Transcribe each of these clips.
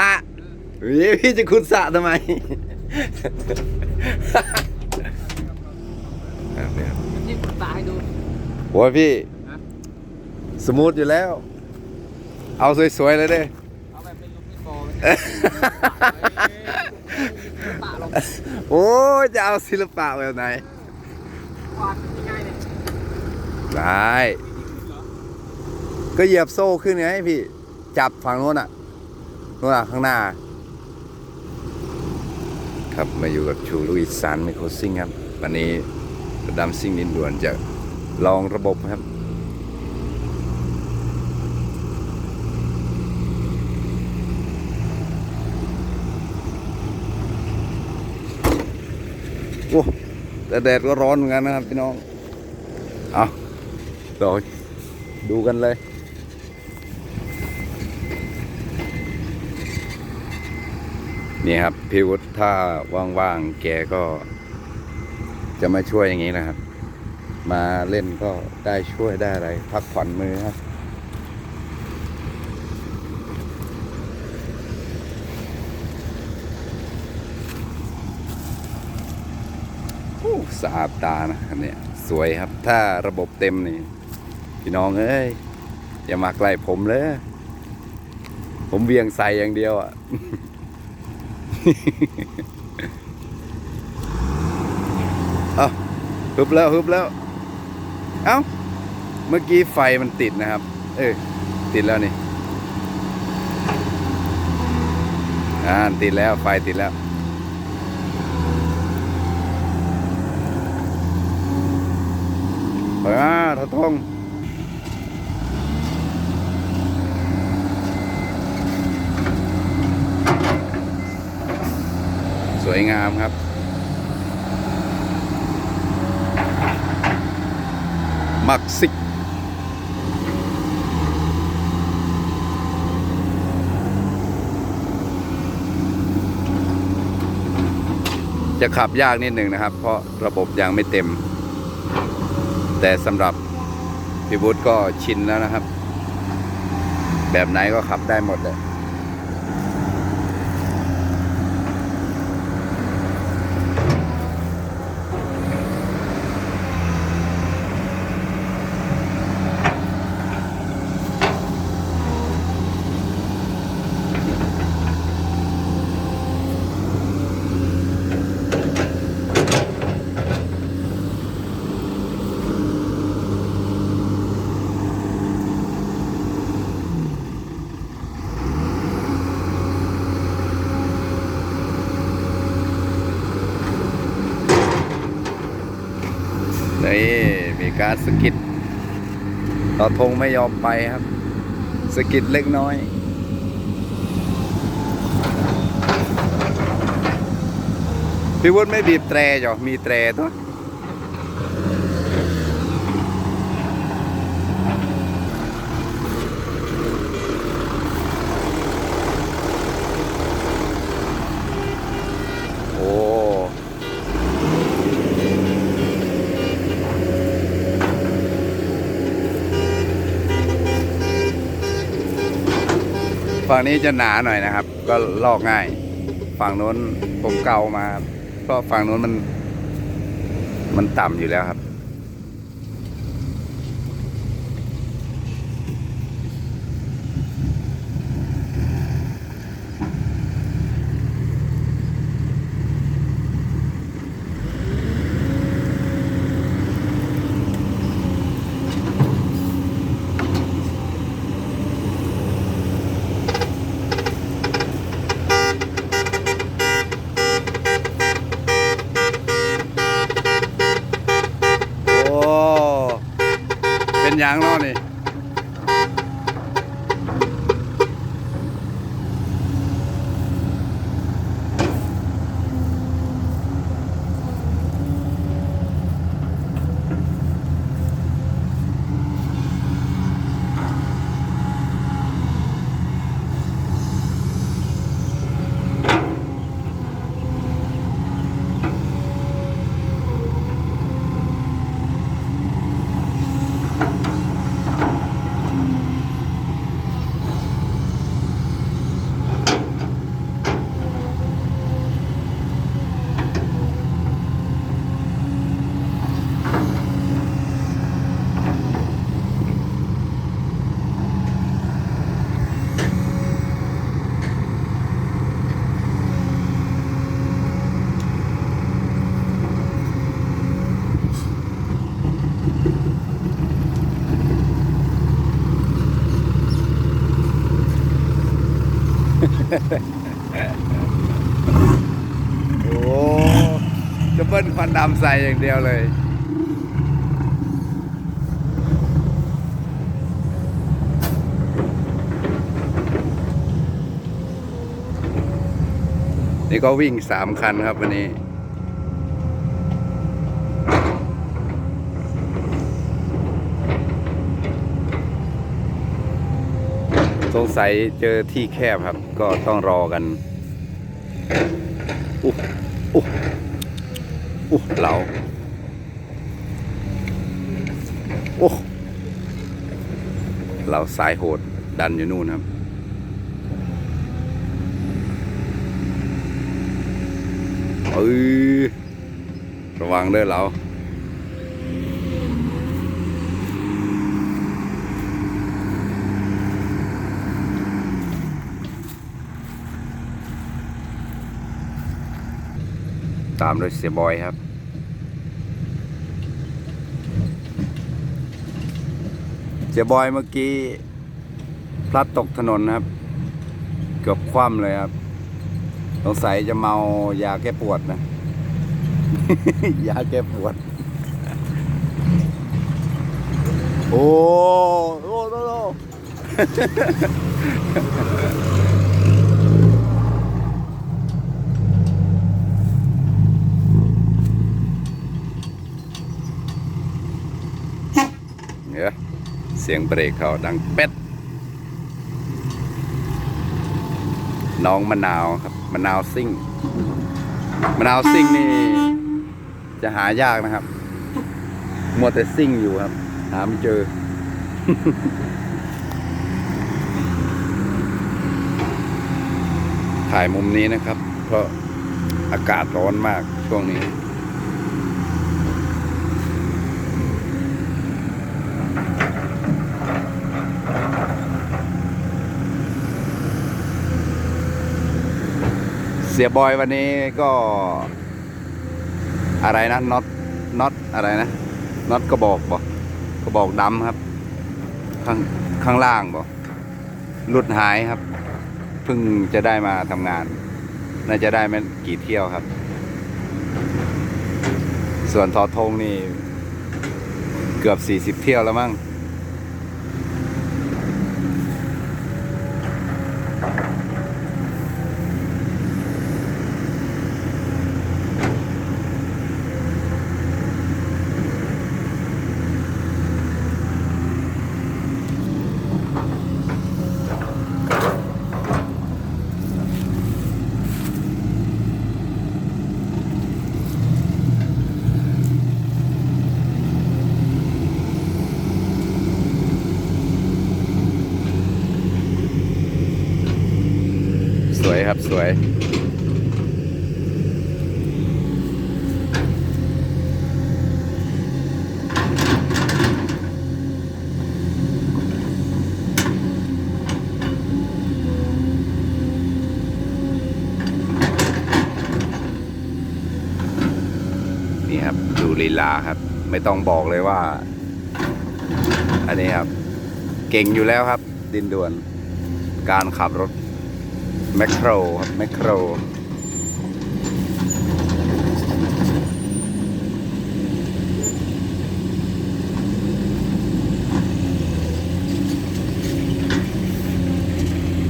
สระเฮ้ยพี่จะขุดสระทำไมครับเนี่ยที่คุณตาให้ดู โอ้ยพี่ ฮะ สมูทอยู่แล้ว เอาสวยๆเลยเด้ เอาแบบเป็นลูกพี่โปตาลงโอ้ยจะเอาศิลปะแบบไหน วาดง่ายๆเลยได้ ก็เหยียบโซ่ขึ้นไงพี่ จับฝั่งโน้นอะ โน้นอะข้างหน้า ครับมาอยู่กับชูลุยสานไมโครซิ่งครับ วันนี้ระดำซิ่งดินด่วนจะลองระบบครับโอ้แต่แดดก็ร้อนเหมือนกันนะครับพี่น้อง เอาเดี๋ยวดูกันเลย นี่ครับพี่วุฒิถ้าว่างๆแกก็ จะมาช่วยอย่างนี้นะครับ มาเล่นก็ได้ช่วยได้อะไร พักผ่อนมือครับ สะอาดตานะเนี่ยสวยครับ ถ้าระบบเต็มนี่พี่น้องเอ้ย อย่ามาใกล้ผมเลย ผมเวียงใส่อย่างเดียวอะ เอาฮึบแล้วฮึบแล้ว เอ้า เมื่อกี้ไฟมันติดนะครับ เออ ติดแล้วนี่อ่าติดแล้ว ไฟติดแล้วไปมาทะทง สวยงามครับ มักซิก จะขับยากนิดหนึ่งนะครับ เพราะระบบยังไม่เต็ม แต่สำหรับพี่วุฒิก็ชินแล้วนะครับ แบบไหนก็ขับได้หมดเลย นี่มีการสกิดต่อทงไม่ยอมไปครับ สกิดเล็กน้อย พี่วุฒิไม่บีบแตรจ้ะมีแตรตัว ฝั่งนี้จะหนาหน่อยนะครับ ก็ลอกง่าย ฝั่งโน้นผมเกามา เพราะฝั่งโน้นมัน มันต่ำอยู่แล้วครับ โอ้ เป็นหยังเนาะนี่ โโอ้จะเบิ้ลควันดำใส่อย่างเดียวเลย นี่ก็วิ่งสามคันครับวันนี้ สงสัยเจอที่แคบครับ ก็ต้องรอกันอุ๊อุ๊อุ๊เหลาโอ้เหลาสายโหดดันอยู่นู่นครับเออระวังเด้อเหลา ตามด้วยเสียบอยครับ เสียบอยเมื่อกี้ พลัดตกถนนครับ เกือบคว่ำเลยครับสงสัยจะเมายาแก้ปวดนะ ยาแก้ปวด โอ้โอ้โอ้โอ้เนี่ยเสียงเบรกเขาดังเป็ด น้องมะนาวครับมะนาวซิ่งมะนาวซิ่งนี่ จะหายากนะครับมัวแต่ซิ่งอยู่ครับ หาไม่เจอ ถ่ายมุมนี้นะครับ เพราะอากาศร้อนมากช่วงนี้ เสียบอยวันนี้ก็ อะไรนะน็อตน็อตอะไรนะน็อตกระบอกบอกกระบอกดำครับ ข้างข้างล่างบอกหลุดหายครับเพิ่งจะได้มาทำงาน น่าจะได้ไม่กี่เที่ยวครับ ส่วนทอทงนี่ เกือบสี่สิบเที่ยวแล้วมั้ง ครับสวยนี่ครับดูลีลาครับ ไม่ต้องบอกเลยว่า อันนี้ครับ เก่งอยู่แล้วครับ ดินด่วนการขับรถ แมคโครครับแมคโคร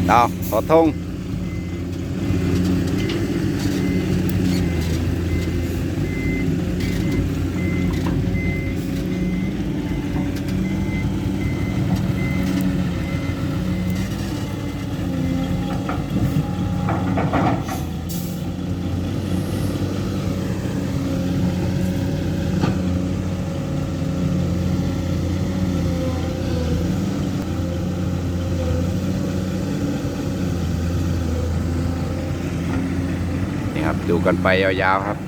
เอาขอทง ดูกันไปยาวๆครับ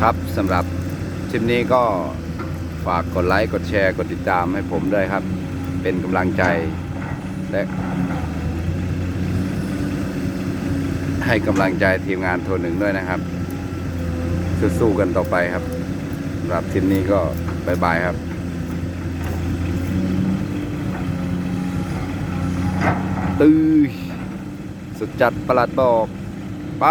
ครับสำหรับคลิปนี้ก็ฝากกดไลค์ กดแชร์ กดติดตามให้ผมด้วยครับ เป็นกำลังใจและให้กำลังใจทีมงานโทรหนึ่งด้วยนะครับ สู้ๆกันต่อไปครับสำหรับคลิปนี้ก็บายบายครับ ตื้อสุดจัดประหลัดบอก ไป